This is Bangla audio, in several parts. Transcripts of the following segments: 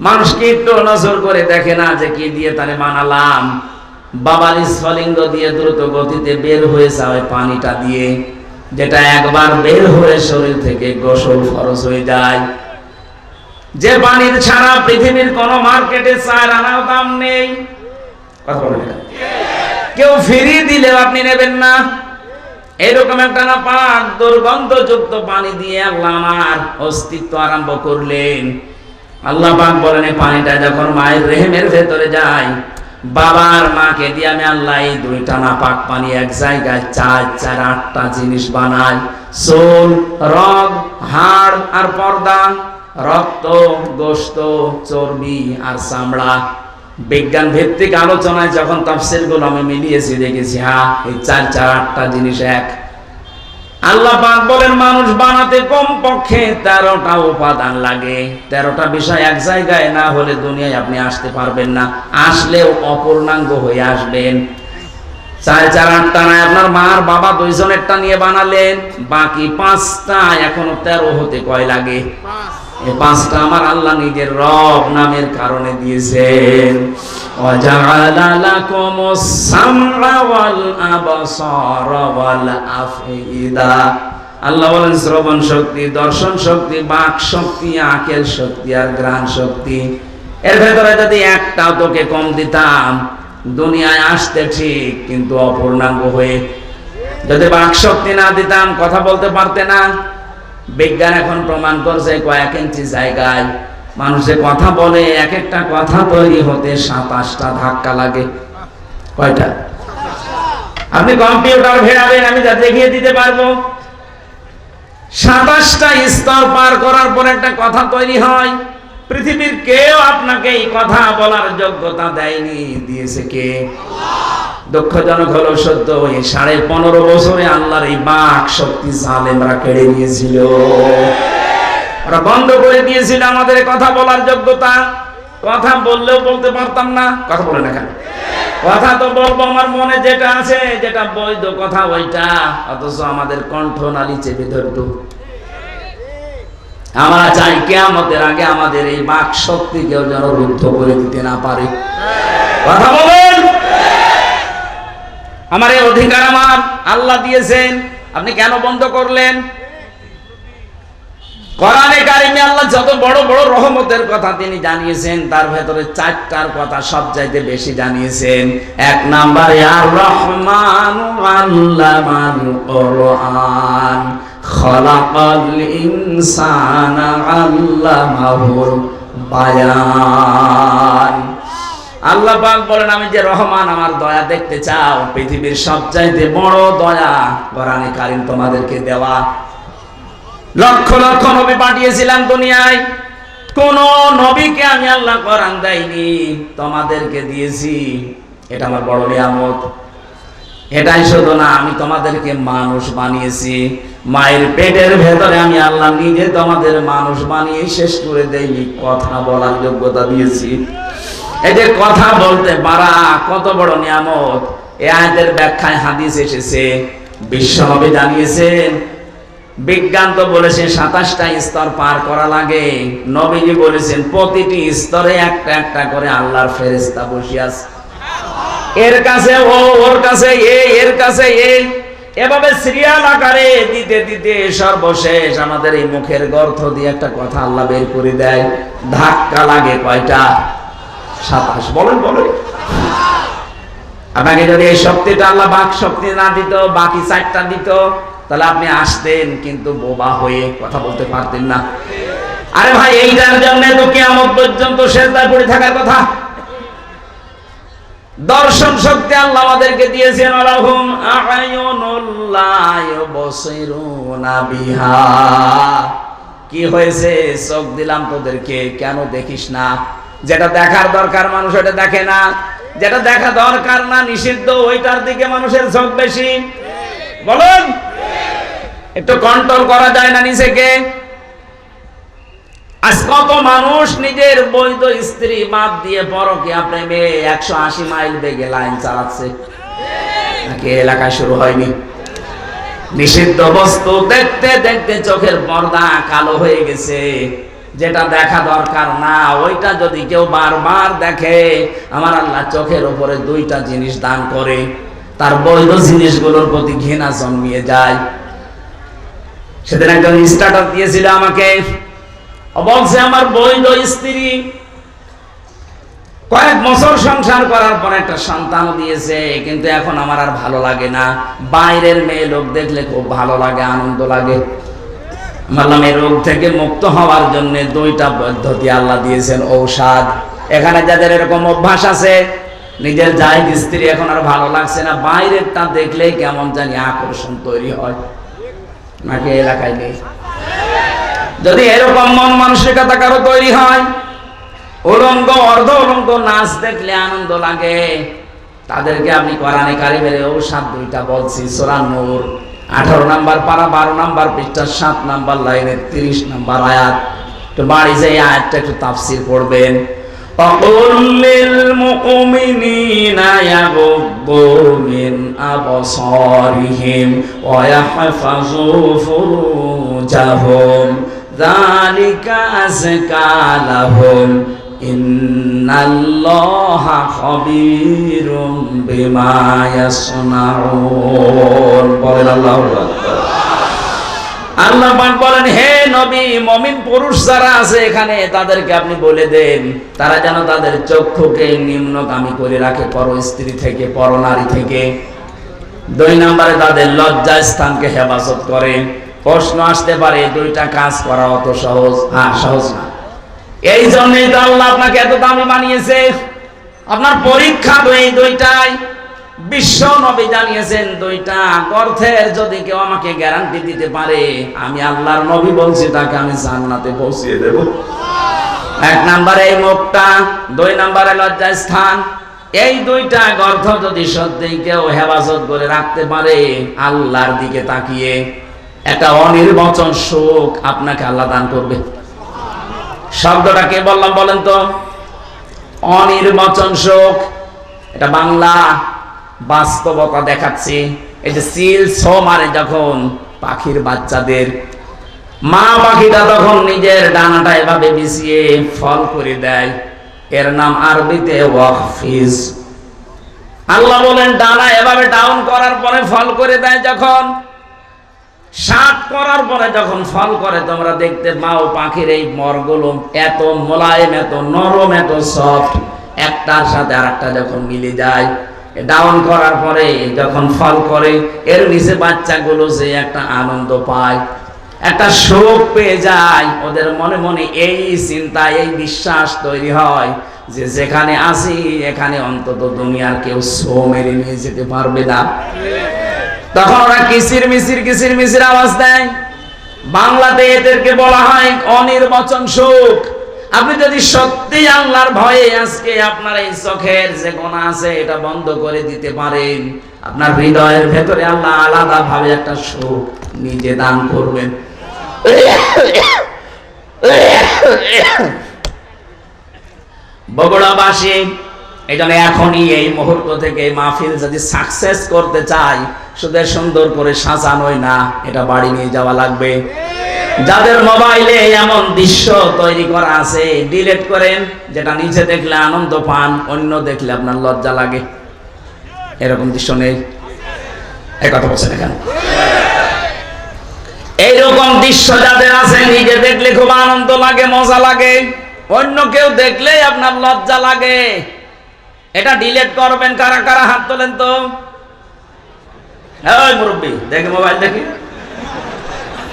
মানুষকে একটু নজর করে দেখে না যে কি দিয়ে তারে বানালাম। বাবার স্ফলিঙ্গ দিয়ে দ্রুত গতিতে বের হয়ে যাওয়ায় পানিটা দিয়ে, যেটা একবার বের হয়ে শরীর থেকে গোসল খরচ হয়ে যায়। যে পানির ছাড়া পৃথিবীর কোন মার্কেটে চার আনাও দাম নেই। কথা বলেন কেউ ফিরিয়ে দিলেও আপনি নেবেন না। এরকম একটা না পাক দুর্গন্ধযুক্ত পানি দিয়ে আল্লাহ আমার অস্তিত্ব আরম্ভ করলেন। আল্লাহ পাক বলেন পানিটা যখন মায়ের রেহেমের ভেতরে যায়, বাবার মাকে দিয়ে আমি আল্লাহ এই দুইটা না পাক পানি এক জায়গায় চার চার, আটটা জিনিস বানাই। সোল রগ, হাড় আর পর্দা, রক্ত গোস্ত চর্বি আর চামড়া। বিজ্ঞান ভিত্তিক আলোচনায় যখন তাফসিরগুলো আমি মিলিয়েছি, দেখেছি হ্যাঁ এই চার চার, আটটা জিনিস এক। আল্লাহ পাক বলেন, মানুষ হতে কমপক্ষে তেরোটা উপাদান লাগে। তেরোটা বিষয় এক জায়গায় না হলে দুনিয়ায় আপনি আসতে পারবেন না। আসলেও অপূর্ণাঙ্গ হয়ে আসবেন। চার চার, আটটা নাই আপনার মার বাবা দুইজনেরটা নিয়ে বানালেন। বাকি পাঁচটা এখনও তেরো হতে কয় লাগে? পাঁচটা আমার আল্লাহ নিজের রব নামের কারণে দিয়েছেন। ওয়াল আবসার আফিদা আল্লাহ বলেন, শ্রবণ শক্তি, দর্শন শক্তি, বাক শক্তি, আকেল শক্তি আর গ্রাণ শক্তি। এর ভেতরে যদি একটাও তোকে কম দিতাম, দুনিয়ায় আসতে ঠিক, কিন্তু অপূর্ণাঙ্গ হয়ে। যদি বাক শক্তি না দিতাম, কথা বলতে পারতে না। বিজ্ঞান এখন প্রমাণ করছে, কয়েক ইঞ্চি জায়গায় মানুষে কথা বলে, এক একটা কথা তৈরি হতে সাতাশটা ধাক্কা লাগে। কয়টা? আপনি কম্পিউটার ভেড়াবেন আমি যা দেখিয়ে দিতে পারব। সাতাশটা স্তর পার করার পর একটা কথা তৈরি হয়। পৃথিবীর কেউ আপনাকে এই কথা বলার যোগ্যতা দেয়নি, দিয়েছে কে? দুঃখজনক হলো সত্য, এই সাড়ে পনেরো বছরে আল্লাহর এই বাক শক্তি জালেমরা কেড়ে নিয়েছিল। ওরা বন্ধ করে দিয়েছিল আমাদের কথা বলার যোগ্যতা। কথা বললেও বলতে পারতাম না, কথা বলে না কেন? কথা তো বলব আমার মনে যেটা আছে, যেটা বৈধ কথা ওইটা। অথচ আমাদের কণ্ঠ নালি চেপে ধরতো। আমরা চাই কেয়ামতের আগে আমাদের এই বাক শক্তি কেউ যেন রুদ্ধ করে দিতে না পারে। কথা বলেন? আমার এই অধিকার আমার। আল্লাহ দিয়েছেন। আপনি কেন বন্ধ করলেন? কোরআনে কারিমে আল্লাহ যত বড় বড় রহমতের কথা তিনি জানিয়েছেন, তার ভেতরে চারটার কথা সব চাইতে বেশি জানিয়েছেন। এক নাম্বারে আর রহমান আল্লামাল কোরআন, খলাকাল ইনসানা আল্লামাহুল বায়ান। আল্লাহ পাক বলেন, আমি যে রহমান, আমার দয়া দেখতে চাও, পৃথিবীর সবচাইতে বড় দয়া কোরআনে কারিম তোমাদেরকে দেওয়া লক্ষ লক্ষ নবী পাঠিয়েছিলাম দুনিয়ায়। কোন নবীকে আমি আল্লাহ কোরআন দেয়নি তোমাদেরকে দিয়েছি। এটা আমার বড় নিয়ামত। এটাই শুধু না, আমি তোমাদেরকে মানুষ বানিয়েছি। মায়ের পেটের ভেতরে আমি আল্লাহ নিজে তোমাদের মানুষ বানিয়ে শেষ করে দেইনি। কথা বলার যোগ্যতা দিয়েছি। এই যে কথা বলতে পারা, কত বড় নিয়ামত। এ আয়াতের ব্যাখ্যায় হাদিস এসেছে। বিশ্বনবী জানিয়েছেন বিজ্ঞান তো বলেছেন সাতাশটা স্তর পার করা লাগে। নবীজি বলেছেন, প্রতিটি স্তরে একটা একটা করে আল্লাহর ফেরেস্তা বসে আছে। এর কাছে ও, ওর কাছে এ, এর কাছে এ। এভাবে সিরিয়াল আকারে দিতে দিতে সর্বশেষ আমাদের এই মুখের গর্থ দিয়ে একটা কথা আল্লাহ বের করে দেয়। ধাক্কা লাগে কয়টা? সাতাশ। বলেন বলেন। আপনাকে যদি এই শক্তিটা আল্লাহ বাক শক্তি না দিত, বাকি চারটা দিত তাহলে আপনি আসতেন, কিন্তু বোবা হয়ে কথা বলতে পারতেন না। আরে ভাই এইটার জন্য তো কেমন পর্যন্ত শেষদায় পড়ে থাকার কথা। দর্শন শক্তি আল্লাহ আমাদেরকে দিয়েছেন আলাহুম কি হয়েছে? চোখ দিলাম তোদেরকে, কেন দেখিস না? যেটা দেখার দরকার মানুষ ওটা দেখে না। যেটা দেখা দরকার না, নিষিদ্ধ, ওইটার দিকে মানুষের চোখ বেশি। বলুন। একটু কন্ট্রোল করা যায় না নিজেকে। আজ কত মানুষ নিজের বৈধ স্ত্রী বাদ দিয়ে প্রেমে একশো আশি মাইল বেগে লাইন চালাচ্ছে। নাকি এলাকায় শুরু হয়নি? নিষিদ্ধ বস্তু দেখতে দেখতে চোখের পর্দা কালো হয়ে গেছে। যেটা দেখা দরকার না, ওইটা যদি কেউ বারবার দেখে, আমার আল্লাহ চোখের উপরে দুইটা জিনিস দান করে। তার বৈধ জিনিসগুলোর প্রতি ঘৃণা জন্মিয়ে যায়। সেদিন একজন স্টার্টার দিয়েছিল আমাকে বলছে, আমার বৈধ স্ত্রী কয়েক বছর সংসার করার পর একটা সন্তান দিয়েছে, কিন্তু এখন আমার আর ভালো লাগে না। বাইরের মেয়ে লোক দেখলে খুব ভালো লাগে, আনন্দ লাগে। বললাম এই রোগ থেকে মুক্ত হওয়ার জন্য দুইটা পদ্ধতি আল্লাহ দিয়েছেন, ঔষধ। এখানে যাদের এরকম অভ্যাস আছে, নিজের যাই স্ত্রী এখন আর ভালো লাগছে না, বাইরেরটা দেখলেই কেমন জানি আকর্ষণ তৈরি হয়। নাকি এলাকায় নেই? যদি এরকম মন মানসিকতা কারও তৈরি হয়, উলঙ্গ, অর্ধ উলঙ্গ নাচ দেখলে আনন্দ লাগে। তাদেরকে আপনি কোরআনে কারিমের ঔষধ দুইটা বলছি, সোরা নূর। আঠারো নাম্বার পারা, বারো নাম্বার পৃষ্ঠা, সাত নাম্বার লাইনের তিরিশ নাম্বার আয়াত। তো বাড়ি যে আয়াতটা একটু তাফসির করবেন বিমায় সোনা বলে আল্লাহ আল্লাহ পাক বলেন, হে নবী, মমিন পুরুষ যারা আছে এখানে, তাদেরকে আপনি বলে দেন, তারা যেন তাদের চক্ষুকে নিম্নগামী করে রাখে, পর স্ত্রী থেকে, পর নারী থেকে। দুই নম্বরে তাদের লজ্জা স্থানকে হেফাজত করে। প্রশ্ন আসতে পারে দুইটা কাজ করা অত সহজ? হ্যাঁ সহজ না। এই জন্যই তো আল্লাহ আপনাকে এত দামি বানিয়েছে। আপনার পরীক্ষা তো এই দুইটাই। বিশ্ব নবী জানিয়েছেন দুইটা অর্থের যদি কেউ আমাকে গ্যারান্টি দিতে পারে, আমি আল্লাহর নবী বলছি, তাকে আমি জান্নাতে পৌঁছিয়ে দেব। এক নম্বরে এই মুখটা, দুই নম্বরে লজ্জা স্থান এই দুইটা গর্থ যদি সত্যি কেউ হেফাজত করে রাখতে পারে, আল্লাহর দিকে তাকিয়ে একটা অনির্বচন সুখ আপনাকে আল্লাহ দান করবে। শব্দটা কে বললাম বলেন তো? অনির্বচন সুখ, এটা বাংলা বাস্তবতা দেখাচ্ছি। এই যে সিল ছো মারে যখন পাখির বাচ্চাদের মা পাখিটা তখন নিজের ডানাটা এভাবে বিছিয়ে ফল করে দেয়। এর নাম আরবিতে ওয়াকফিজ। আল্লাহ বলেন, ডানা এভাবে ডাউন করার পরে ফল করে দেয় যখন। সাত করার পরে যখন ফল করে, তোমরা দেখতে পাও পাখির এই মরগুলো এত মোলায়েম, এত নরম, এত সফট একটার সাথে আরেকটা যখন মিলে যায় ডাউন করার পরে যখন ফল করে, এর নিচে বাচ্চাগুলো যে একটা আনন্দ পায়, একটা শোক পেয়ে যায়। ওদের মনে মনে এই চিন্তা, এই বিশ্বাস তৈরি হয় যে যেখানে আসি এখানে অন্তত দুনিয়ার কেউ শো মেরে নিয়ে যেতে পারবে না। তখন ওরা কিসির মিসির কিসির মিসির আওয়াজ দেয়। বাংলাতে এদেরকে বলা হয় অনির্বাচন সুখ আপনি যদি সত্যি আল্লাহর ভয়ে আজকে আপনার এই চোখের যে গোনা আছে, এটা বন্ধ করে দিতে পারেন, আপনার হৃদয়ের ভেতরে আল্লাহ আলাদা ভাবে একটা সুখ নিজে দান করবেন। বগুড়াবাসী, এই জন্য এখনই এই মুহূর্ত থেকে মাহফিল যদি সাকসেস করতে চাই শুধু সুন্দর করে সাজানোই না, এটা বাড়ি নিয়ে যাওয়া লাগবে। যাদের মোবাইলে এমন দৃশ্য তৈরি করা আছে, ডিলেট করেন, যেটা নিচে দেখলে আনন্দ পান, অন্য দেখলে আপনার লজ্জা লাগে। এরকম দৃশ্য নেই। এই কথা বলছেন এখানে এইরকম দৃশ্য যাদের আছে, নিজে দেখলে খুব আনন্দ লাগে, মজা লাগে। অন্য কেউ দেখলে আপনার লজ্জা লাগে। এটা ডিলেট করবেন কারা কারা হাত তোলেন তো? মুরব্বী, দেখে মোবাইল দেখি।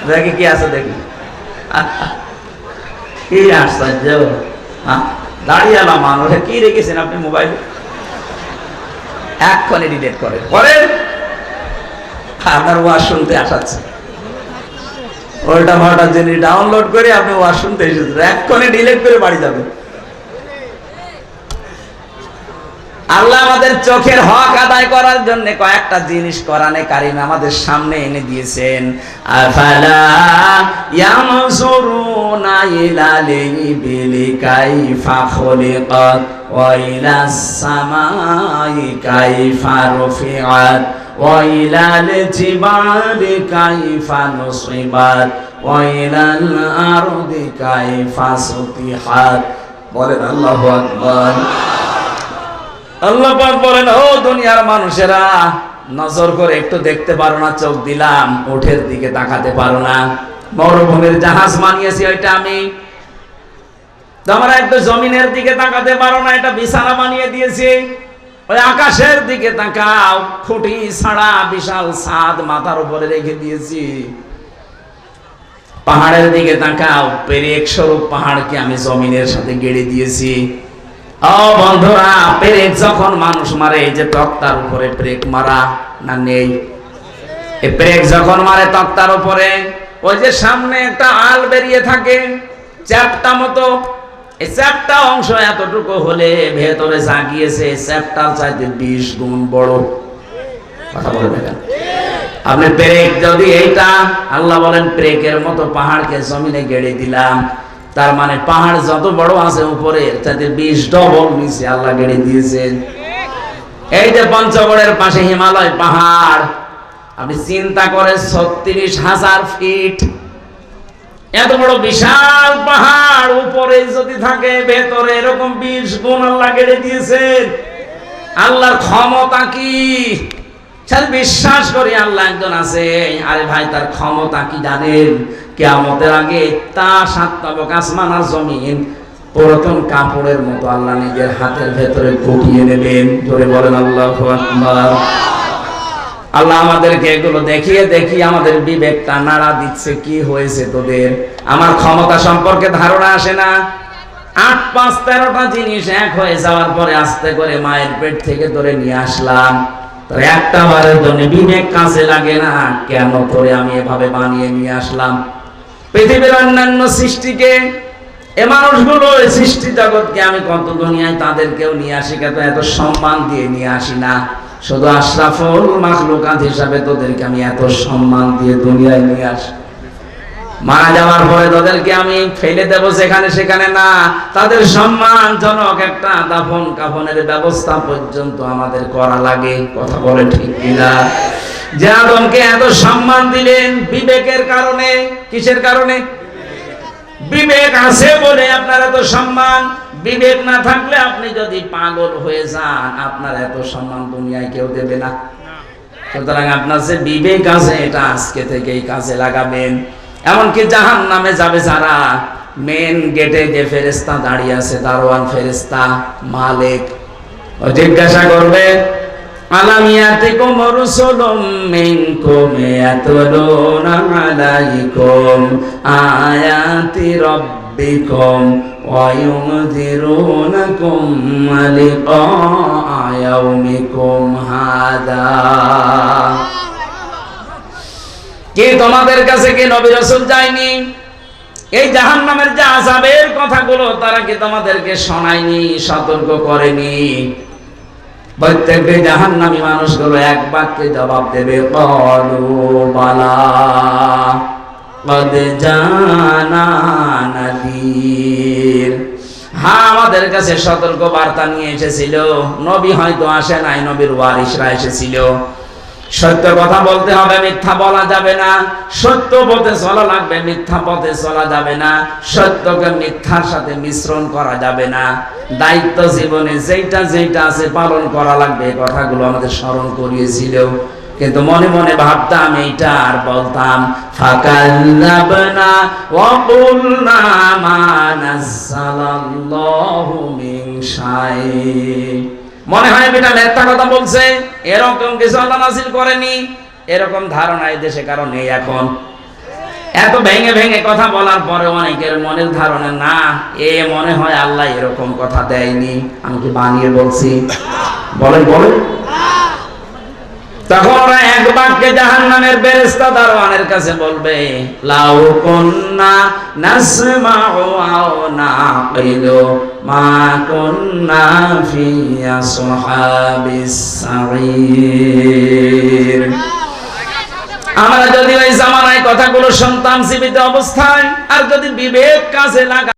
দেখি কি আছে, দেখি। কি আশ্চর্য। দাঁড়িয়ে মানুষ। কি রেখেছেন আপনি মোবাইলে? এক্ষণে ডিলেট করে। পরে আপনার ওয়াজ শুনতে আসাচ্ছে। ওইটা ভাটা জিনিস ডাউনলোড করে আপনি ওয়াজ শুনতে এসেছেন, এক্ষণে ডিলেট করে বাড়ি যাবেন। আল্লাহ আমাদের চোখের হক আদায় করার জন্য কয়েকটা জিনিস কোরআনে কারিমে আমাদের সামনে এনে দিয়েছেন। আফালা ইয়ামসুরুনা ইলালি বিলি কাইফা খুলিকাত ওয়া ইলাস সামাই কাইফা রুফিআত ওয়া জিবালি কাইফা নুসিবাত ওয়া আরদি কাইফা সুতিহাত। বলেন আল্লাহু আকবার। পাক বলেন, ও দুনিয়ার মানুষেরা, নজর করে একটু দেখতে পারো না, চোখ দিলাম ওঠের দিকে তাকাতে পারো না। মরুভূমির জাহাজ বানিয়েছি, ওইটা আমি। তোমরা একটু জমিনের দিকে তাকাতে পারো না, এটা বিছানা বানিয়ে দিয়েছি। ওই আকাশের দিকে তাকাও, খুঁটি ছাড়া বিশাল ছাদ মাথার উপরে রেখে দিয়েছি। পাহাড়ের দিকে তাকাও পেরেক স্বরূপ পাহাড়কে আমি জমিনের সাথে গেড়ে দিয়েছি। ও বন্ধুরা, পেরেক যখন মানুষ মারে, এই যে তক্তার উপরে ব্রেক মারা, না নেই? ব্রেক যখন মারে তক্তার উপরে, ওই যে সামনে একটা আল বেরিয়ে থাকে, চ্যাপটা মতো। এই চ্যাপটা অংশ এতটুকু হলে ভেতরে জাগিয়েছে চ্যাপটার চাইতে বিশ গুণ বড়। কথা বলে দেখেন আপনি ব্রেক যদি এইটা, আল্লাহ বলেন ব্রেকের মতো পাহাড়কে জমিনে গেড়ে দিলাম তার মানে পাহাড় যত বড় আছে উপরে, তাতে বিশ ডবল নিচে আল্লাহ গেড়ে দিয়েছেন এই যে পঞ্চগড়ের পাশে হিমালয় পাহাড়, আপনি চিন্তা করে ছত্রিশ হাজার ফিট এত বড় বিশাল পাহাড় উপরে যদি থাকে, ভেতরে এরকম বিশ গুণ আল্লাহ গেড়ে দিয়েছেন। আল্লাহর ক্ষমতা কি? স্যার, বিশ্বাস করি আল্লাহ একজন আছে। আরে ভাই, তার ক্ষমতা কি জানেন? কেয়ামতের আগে তা সাতটাবক আসমান আর জমিন, পুরাতন কাপড়ের মতো আল্লাহ নিজের হাতের ভেতরে গুটিয়ে নেবেন। জোরে বলেন, আল্লাহ আল্লাহ আমাদেরকে এগুলো দেখিয়ে দেখিয়ে আমাদের বিবেকটা নাড়া দিচ্ছে, কি হয়েছে তোদের? আমার ক্ষমতা সম্পর্কে ধারণা আসে না। আট, পাঁচ, তেরোটা জিনিস এক হয়ে যাওয়ার পরে আস্তে করে মায়ের পেট থেকে ধরে নিয়ে আসলাম। একটা বারের জন্য বিবেক কাজে লাগে না। কেন তোরে আমি এভাবে বানিয়ে নিয়ে আসলাম? পৃথিবীর অন্যান্য সৃষ্টিকে, এ মানুষগুলো এই সৃষ্টি জগৎকে আমি কত দুনিয়ায় তাদেরকেও নিয়ে আসি কেন এত সম্মান দিয়ে নিয়ে আসি না। শুধু আশরাফুল মাখলুকাত হিসাবে তোদেরকে আমি এত সম্মান দিয়ে দুনিয়ায় নিয়ে আসি। মারা যাওয়ার পরে তাদেরকে আমি ফেলে দেব সেখানে সেখানে না। তাদের সম্মানজনক একটা দাফন কাফনের ব্যবস্থা পর্যন্ত আমাদের করা লাগে, কথা বলে ঠিক কিনা? যে আদমকে এত সম্মান দিলেন বিবেকের কারণে, কিসের কারণে? বিবেক আছে বলে আপনার এত সম্মান। বিবেক না থাকলে আপনি যদি পাগল হয়ে যান, আপনার এত সম্মান দুনিয়ায় কেউ দেবে না। সুতরাং আপনার যে বিবেক আছে, এটা আজকে থেকেই কাজে লাগাবেন। এমনকি জাহান নামে যাবে যারা। মেন গেটে যে ফেরেস্তা দাঁড়িয়ে আছে, দারোয়ান ফেরেস্তা মালিক। জিজ্ঞাসা করবে আলামিয়াতিকুম রুসুলুম মিনকুম ইয়াতলুনা আলাইকুম আয়াতি রাব্বিকুম ওয়া ইউনযিরুনাকুম লিকা ইয়াউমিকুম হাদা। কি তোমাদের কাছে কি নবী রাসূল যায়নি? এই জাহান্নামের যে আযাবের কথাগুলো তারা কি তোমাদেরকে শোনায়নি, সতর্ক করেনি? প্রত্যেকটি জাহান্নামী মানুষগুলো এক বাক্যে জবাব দেবে বালা হ্যাঁ আমাদের কাছে সতর্ক বার্তা নিয়ে এসেছিল। নবী হয়তো আসে নাই, নবীর ওয়ারিসরা এসেছিল। সত্য কথা বলতে হবে, মিথ্যা বলা যাবে না। সত্য পথে চলা লাগবে, মিথ্যা পথে চলা যাবে না। সত্যকে মিথ্যার সাথে মিশ্রণ করা যাবে না। দায়িত্ব জীবনে যেইটা যেইটা আছে পালন করা লাগবে, এই কথাগুলো আমাদের স্মরণ করিয়েছিল কিন্তু মনে মনে ভাবতাম, এইটা আর বলতাম, ফাকাল্লাবনা মনে হয় বেটা মিথ্যা কথা বলছে, এরকম কিছু আল্লাহ নাজিল করেনি, এরকম ধারণা এই দেশে কারণ নেই এখন। এত ভেঙে ভেঙে কথা বলার পরে অনেকের মনের ধারণা, না, এ মনে হয় আল্লাহ এরকম কথা দেয়নি। আমি কি বানিয়ে বলছি? বলেন বলেন। তখন ওরা এক বাক্যে জাহান নামের বেরেস্তা কাছে বলবে, লাউ কন্না নাসমাউ আও নাকিলু মা কন্না ফি আসহাবিস সাঈর আমরা যদি ওই জামানায় কথাগুলো শুনতাম জীবিত অবস্থায়, আর যদি বিবেক কাজে লাগা